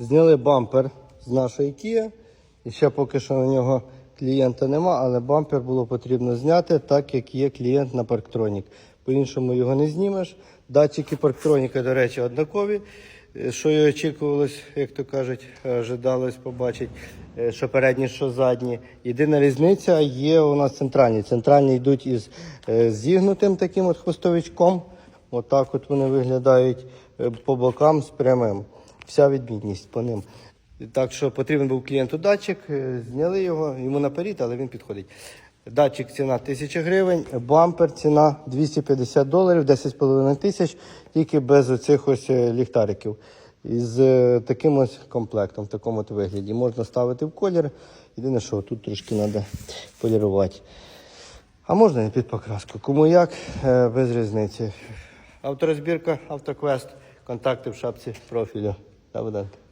Зняли бампер з нашої Kia. І ще поки що на нього клієнта нема, але бампер було потрібно зняти, так як є клієнт на Parktronic. По-іншому його не знімеш. Датчики Parktronic, до речі, однакові. Е, Що і очікувалось, як то кажуть, е, ожидалось побачити, е, що передні, що задні. Єдина різниця є у нас центральні. Центральні йдуть із зігнутим таким от хвостовичком. Отак от вони виглядають по бокам з прямим. Вся відмінність по ним. Так що потрібен був клієнту датчик, е, зняли його, йому наперед, але він підходить. Датчик ціна 1000 гривень, бампер ціна 250 доларів, 10,5 тисяч, тільки без оцих ось е, ліхтариків. Із е, таким ось комплектом, в такому вигляді. Можна ставити в колір. Єдине, що тут трошки треба полірувати. А можна і під покраску. Кому як, без різниці. Авторозбірка, автоквест, контакти в шапці профілю. double dunk.